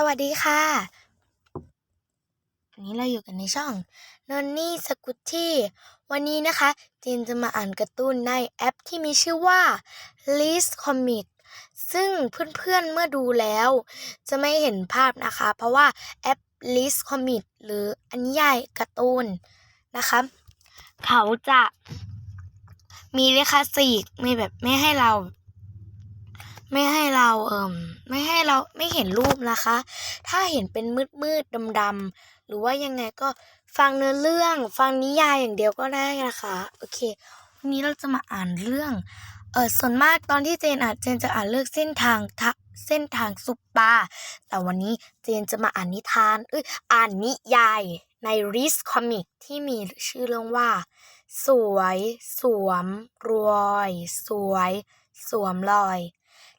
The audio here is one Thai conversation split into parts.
สวัสดีค่ะ วันนี้เราอยู่กันในช่องนนนี่สกุตที่ วันนี้นะคะจีนจะมาอ่านการ์ตูนในแอปที่มีชื่อว่า List Comic ซึ่งเพื่อนๆเมื่อดูแล้ว จะไม่เห็นภาพนะคะ เพราะว่าแอป List Comic หรืออันนิยายการ์ตูนนะคะ เขาจะมีเลขาสิกมีแบบไม่ให้เรา ไม่ให้เราเอ่มไม่ให้เราไม่เห็นรูปนะคะ ถ้าเห็นเป็นมืดมืดดำดำๆหรือว่ายังไงก็ฟังเนื้อเรื่อง ฟังนิยายอย่างเดียวก็ได้นะคะโอเควันนี้เราจะมาอ่านเรื่องเออส่วนมากตอนที่เจนอ่านเจนจะอ่านเลือกเส้นทางทะเส้นทางซุปตาแต่วันนี้เจนจะมาอ่านนิทานเอ้ยอ่านนิยายในริสคอมิกที่มีชื่อเรื่องว่า สวย สวม รวย สวย สวมรอย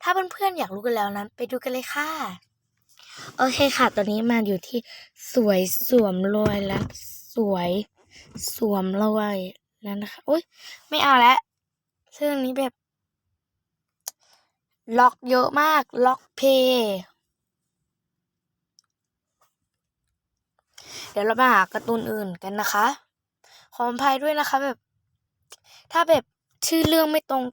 ถ้าเพื่อนๆอยากรู้กันแล้วนั้น ไปดูกันเลยค่ะ โอเคค่ะ ตอนนี้มาอยู่ที่สวยสวมรอยแล้วสวยสวมรอยแล้วนะคะอุ้ยไม่เอาแล้วเรื่องนี้แบบ ล็อกเยอะมาก ล็อกเพย์เดี๋ยวเรามาหาการ์ตูนอื่นกันนะคะ ขออภัยด้วยนะคะแบบ ถ้าแบบชื่อเรื่องไม่ตรง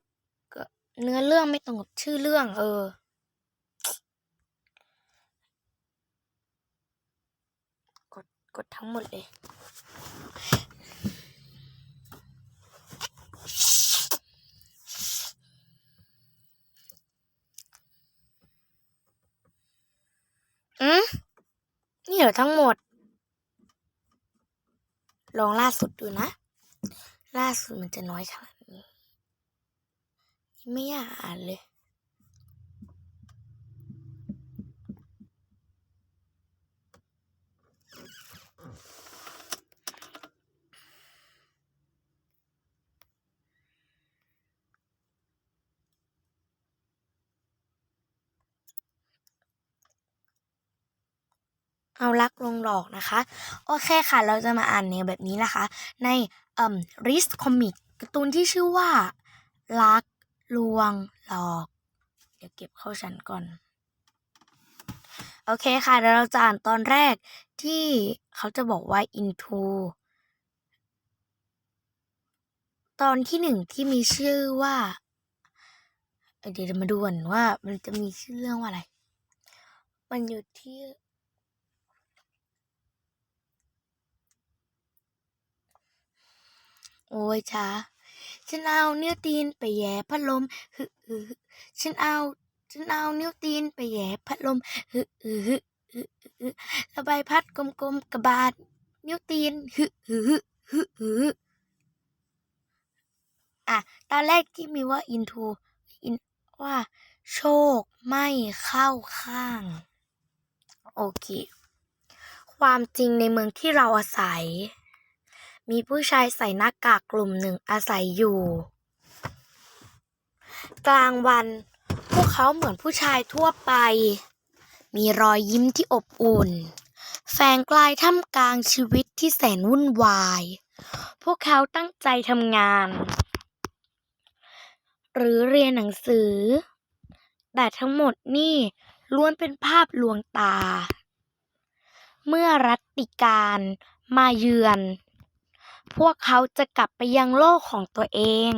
เนื้อเรื่องไม่ตรงกับชื่อเรื่อง เออ กดกดทั้งหมดเลย อืมนี่เหรอทั้งหมด ลองล่าสุดดูนะ ล่าสุดมันจะน้อยขนาดนี้ ไม่อยากอ่านเลย เอารักลงหลอกนะคะ โอเคค่ะ เราจะมาอ่านแนวแบบนี้นะคะ ในเอ่มริสคอมิกการ์ตูนที่ชื่อว่ารัก วงหลอก เดี๋ยวเก็บเข้าชั้นก่อน โอเคค่ะเดี๋ยวเราจะอ่านตอนแรกที่เขาจะบอกว่า into ตอนที่หนึ่งที่มีชื่อว่า เดี๋ยวมาดูก่อนว่ามันจะมีชื่อเรื่องว่าอะไร มันอยู่ที่โอ้ยช้า ฉันเอานิ้วตีนไปแหย่พัดลมฮึฮึฮึฉันเอา ฉันเอานิ้วตีนไปแหย่พัดลมฮึฮึฮึฮึฮึฮึแล้วใบพัดกลมๆกระบาดนิ้วตีนฮึฮึฮึฮึฮึอะ ตอนแรกที่มีว่า into in ว่า โชคไม่เข้าข้าง โอเค ความจริงในเมืองที่เราอาศัย มีผู้ชายใส่หน้ากากกลุ่มหนึ่งอาศัยอยู่ กลางวัน พวกเขาเหมือนผู้ชายทั่วไป มีรอยยิ้มที่อบอุ่น แฝงกลายท่ามกลางชีวิตที่แสนวุ่นวาย พวกเขาตั้งใจทำงาน หรือเรียนหนังสือ แต่ทั้งหมดนี่ล้วนเป็นภาพลวงตา เมื่อรัตติการมาเยือน พวกเขาจะกลับไปยังโลกของตัวเอง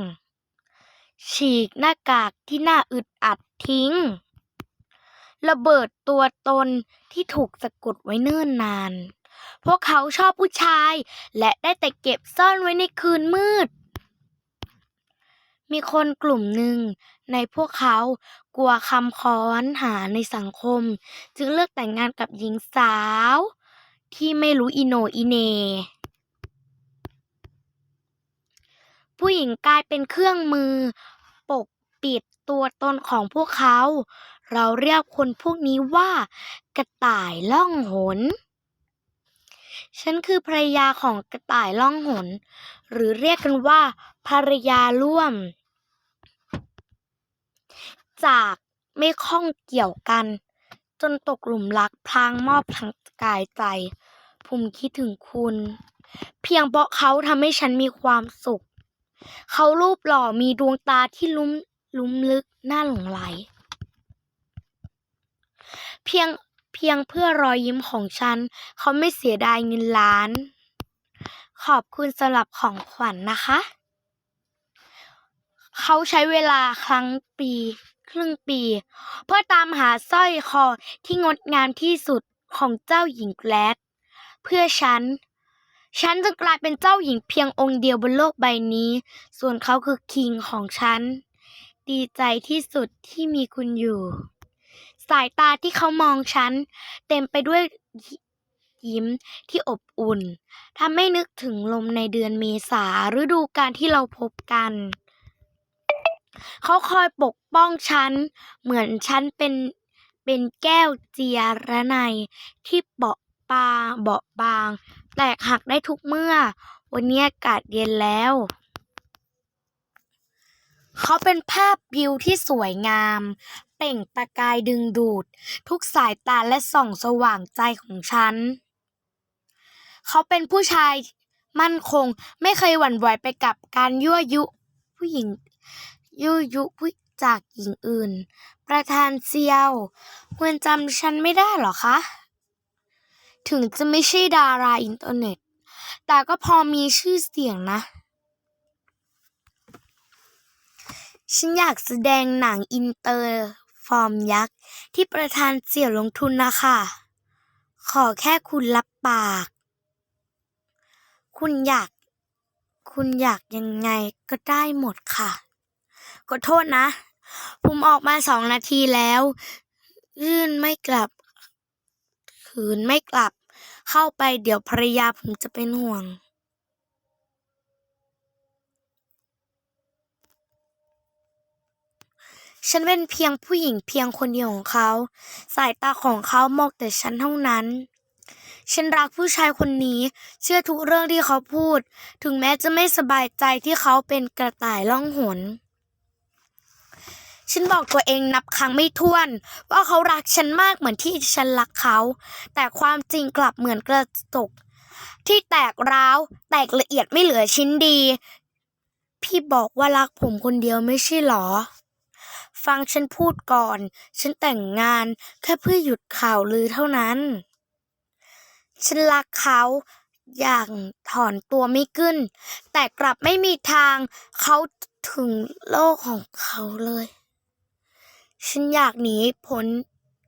ฉีกหน้ากากที่หน่าอึดอัดทิ้ง ระเบิดตัวตนที่ถูกสะกดไว้เนิ่นนาน พวกเขาชอบผู้ชาย และได้แต่เก็บซ่อนไว้ในคืนมืด มีคนกลุ่มหนึ่งในพวกเขากลัวคำค้อนหาในสังคม จึงเลือกแต่งงานกับหญิงสาว ที่ไม่รู้อิโนอิเน ผู้หญิงกลายเป็นเครื่องมือ ปกปิดตัวตนของพวกเขา เราเรียกคนพวกนี้ว่า กระต่ายล่องหน ฉันคือภรรยาของกระต่ายล่องหน หรือเรียกกันว่าภรรยาร่วม จากไม่ข้องเกี่ยวกัน จนตกหลุมรักพลางมอบทั้งกายใจ ผมคิดถึงคุณ เพียงเพราะเขาทำให้ฉันมีความสุข เขารูปหล่อมีดวงตาที่ลุ้มลุ้มลึกน่าหลงไหล เพียงเพียงเพื่อรอยยิ้มของฉัน เขาไม่เสียดายเงินล้าน ขอบคุณสำหรับของขวัญนนะคะ เขาใช้เวลาครั้งปีครึ่งปี เพื่อตามหาสร้อยคอที่งดงามที่สุดของเจ้าหญิงแกลดเพื่อฉัน ฉันจะกลายเป็นเจ้าหญิงเพียงองค์เดียวบนโลกใบนี้ ส่วนเขาคือคิงของฉัน ดีใจที่สุดที่มีคุณอยู่ สายตาที่เขามองฉัน เต็มไปด้วยยิ้มที่อบอุ่นทำให้นึกถึงลมในเดือนเมษาฤดูกาลที่เราพบกัน เขาคอยปกป้องฉัน เหมือนฉันเป็นเป็นแก้วเจียระไนที่เบาะบางเบาะบาง แตกหักได้ทุกเมื่อ วันนี้อากาศเย็นแล้ว เขาเป็นภาพวิวที่สวยงาม เปล่งประกายดึงดูด ทุกสายตาและส่องสว่างใจของฉัน เขาเป็นผู้ชายมั่นคงไม่เคยหวั่นไหวไปกับการยั่วยุผู้หญิงยั่วยุผู้จากหญิงอื่น ประธานเซียวคุณจำฉันไม่ได้หรอคะ ถึงจะไม่ใช่ดาราอินเทอร์เน็ต แต่ก็พอมีชื่อเสียงนะ ฉันอยากแสดงหนังอินเตอร์ ฟอร์มยักษ์ ที่ประธานเสี่ยวลงทุนนะคะ ขอแค่คุณรับปาก คุณอยาก คุณอยากยังไงก็ได้หมดค่ะ ขอโทษนะ ผมออกมาสองนาทีแล้ว ยื่นไม่กลับ คืนไม่กลับ เข้าไปเดี๋ยวภรรยาผมจะเป็นห่วง ฉันเป็นเพียงผู้หญิงเพียงคนเดียวของเขา สายตาของเขามองแต่ฉันเท่านั้น ฉันรักผู้ชายคนนี้ เชื่อทุกเรื่องที่เขาพูด ถึงแม้จะไม่สบายใจที่เขาเป็นกระต่ายล่องหน ฉันบอกตัวเองนับครั้งไม่ถ้วน ว่าเขารักฉันมากเหมือนที่ฉันรักเขา แต่ความจริงกลับเหมือนกระจกที่แตกร้าว แตกละเอียดไม่เหลือชิ้นดี พี่บอกว่ารักผมคนเดียวไม่ใช่หรอ ฟังฉันพูดก่อน ฉันแต่งงานแค่เพื่อหยุดข่าวลือเท่านั้น ฉันรักเขาอย่างถอนตัวไม่ขึ้น แต่กลับไม่มีทางเขาถึงโลกของเขาเลย ฉันอยากหนีพ้น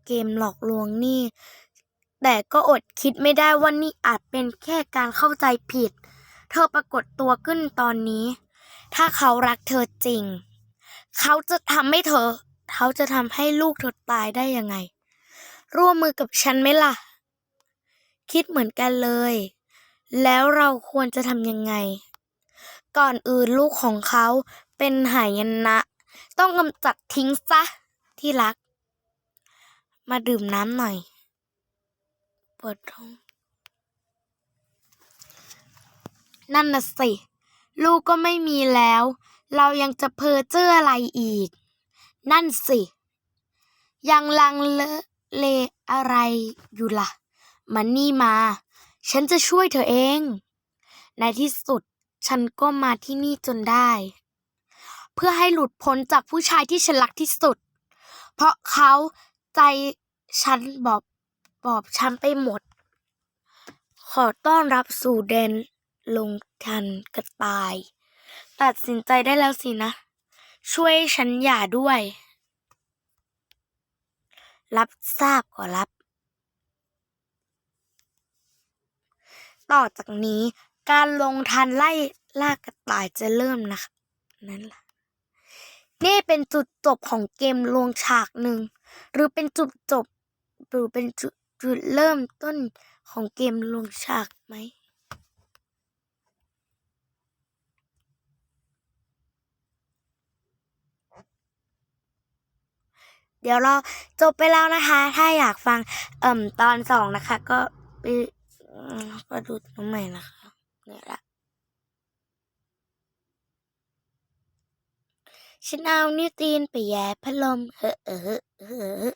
เกมหลอกลวงนี่ แต่ก็อดคิดไม่ได้ว่านี่อาจเป็นแค่การเข้าใจผิด เธอปรากฏตัวขึ้นตอนนี้ ถ้าเขารักเธอจริง เขาจะทำให้เธอ เขาจะทำให้ลูกเธอตายได้ยังไง ร่วมมือกับฉันไหมล่ะ คิดเหมือนกันเลย แล้วเราควรจะทำยังไง ก่อนอื่นลูกของเขาเป็นหายนะ ต้องกำจัดทิ้งซะ ที่รัก มาดื่มน้ำหน่อย ปวดท้อง นั่นน่ะสิ ลูกก็ไม่มีแล้ว เรายังจะเพ้อเจ้ออะไรอีก นั่นสิ ยังลังเลเลอะไรอยู่ล่ะ มันนี่มา ฉันจะช่วยเธอเอง ในที่สุดฉันก็มาที่นี่จนได้ เพื่อให้หลุดพ้นจากผู้ชายที่ฉันรักที่สุด เพราะเขาใจฉันบอบบอบช้ำไปหมด ขอต้อนรับสู่แดนลงทันกระต่าย ตัดสินใจได้แล้วสินะ ช่วยฉันหย่าด้วย รับทราบขอรับ ต่อจากนี้การลงทันไล่ล่ากระต่ายจะเริ่มนะคะนั่นแหละ นี่เป็นจุดจบของเกมลวงฉากหนึ่ง หรือเป็นจุดจบ หรือเป็นจุดจุดเริ่มต้นของเกมลวงฉากไหมเดี๋ยวเราจบไปแล้วนะคะ ถ้าอยากฟังเอ่มตอนสองนะคะ ก็ไปก็ดูตรงใหม่นะคะเนี่ยละ ฉันเอานิ้วตีนไปแย่พัดลมเฮ้อเฮ้อเฮ้อ